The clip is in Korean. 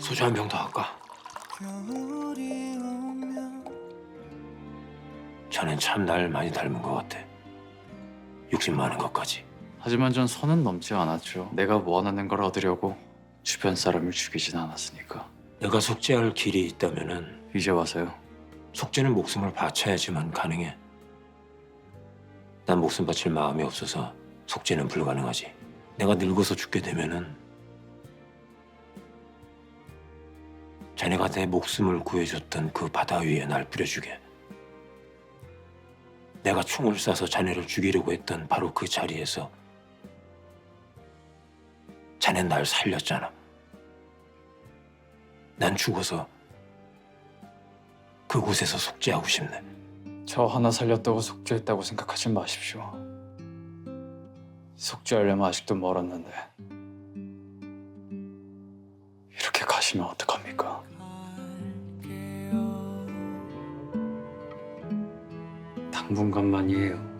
소주 한 병 더 할까? 자넨 참 날 많이 닮은 것 같아. 욕심 많은 것까지. 하지만 전 선은 넘지 않았죠. 내가 원하는 걸 얻으려고 주변 사람을 죽이진 않았으니까. 내가 속죄할 길이 있다면은 이제 와서요. 속죄는 목숨을 바쳐야지만 가능해. 난 목숨 바칠 마음이 없어서 속죄는 불가능하지. 내가 늙어서 죽게 되면은 자네가 내 목숨을 구해줬던 그 바다 위에 날 뿌려주게. 내가 총을 쏴서 자네를 죽이려고 했던 바로 그 자리에서 자넨 날 살렸잖아. 난 죽어서 그곳에서 속죄하고 싶네. 저 하나 살렸다고 속죄했다고 생각하지 마십시오. 속죄하려면 아직도 멀었는데 가시면 어떡합니까? 당분간만이에요.